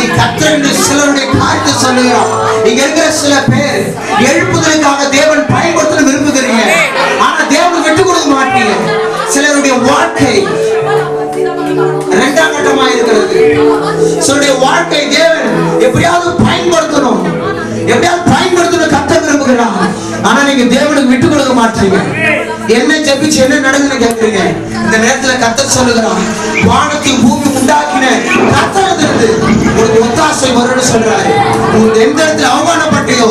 நீ கத்திரண்டு சிலருடைய காரியத்தை சொல்லுகிறார் இங்க இருக்கிற சில பேர் எழுப்புதலுக்காக தேவன் பயன்படுத்த விரும்புகிறீங்க. ஆனா தேவன் விட்டு கொடுக்க மாட்டீங்க. சிலருடைய வாழ்க்கை இரண்டாம் கட்டமா இருக்கிறது. சிலருடைய வாழ்க்கை தேவன் எப்படியாவது பயன்படுத்தணும். எப்படியாவது பயன்படுத்தணும் கத்த விரும்புகிறான் ஆனா நீங்க தேவனுக்கு விட்டு கொடுக்க மாட்டீங்க. என்ன ஜபிச்சு என்ன நடக்குதுன்னு கேட்குறீங்க. இந்த நேரத்துல கத்த சொல்லுகிறான் வானத்தின் பூமி வரும்னு சொல்றாரு. எந்த இடத்துல அவமானப்பட்டியோ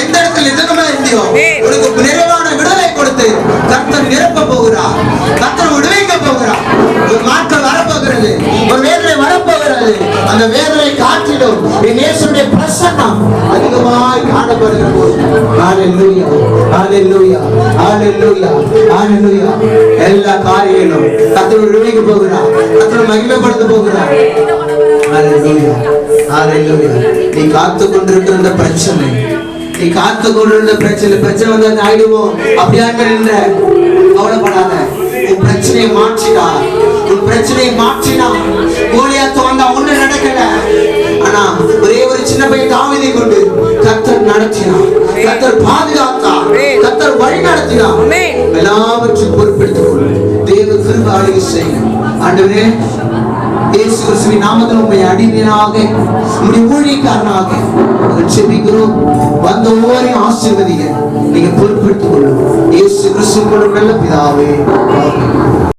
எந்த இடத்துல நிதனமா இருந்தியோ உனக்கு நிறைவான விடுதலை கொடுத்து கத்தர் நிரப்ப போகிறார். கத்தர் விடுவிக்க போகிறார். ஒரு மாற்றம் வரப்போகிறது. ஒரு வேதனை வரப்போகிறது. அந்த வேதனை காற்றிலும் என் இயேசுடைய பிரசன்னம் அதிகமாய் காணப்படுகிற போது. ஹalleluya ஹalleluya ஹalleluya ஹalleluya எல்லா காரியங்களும் கத்தர் விடுவிக்க போகிறார். கத்தர் மகிமைப்படுத்த போகிறார். ஹalleluya ஹalleluya நீ காத்து கொண்டிருக்கிற இந்த பிரச்சனை. நீ காத்து கொண்டிருந்த பிரச்சனை. பிரச்சனை வந்து ஆயிடுவோம் அப்படியா நின்ற? கவலைப்படாத. உன் பிரச்சனையை மாற்றினா உன் பிரச்சனையை மாற்றினா கோலியாத்து வந்தா ஒண்ணு நடக்கல. ஆனா ஒரே ஒரு சின்ன பையன் தாவிதை கொண்டு கத்தர் நடத்தினார். கத்தர் பாதுகாத்தார் கத்தர் வழி நடத்தினார் ஆமென். எல்லாவற்றையும் பொறுப்பெடுத்துக் கொள். தேவ கிருப ஆளுகை செய்யும் ஆண்டவரே இயேசு கிறிஸ்துவின் நாமத்தில் உண்மை அடிமையாக உங்களுடைய ஊழியக்காரனாக செபிக்கிறோம் வந்த ஒவ்வொரையும் ஆசீர்வதிங்க நீங்க பொறுப்பெடுத்துக் கொள்ளும் இயேசு கிறிஸ்துவின் நல்ல பிதாவே ஆமென்.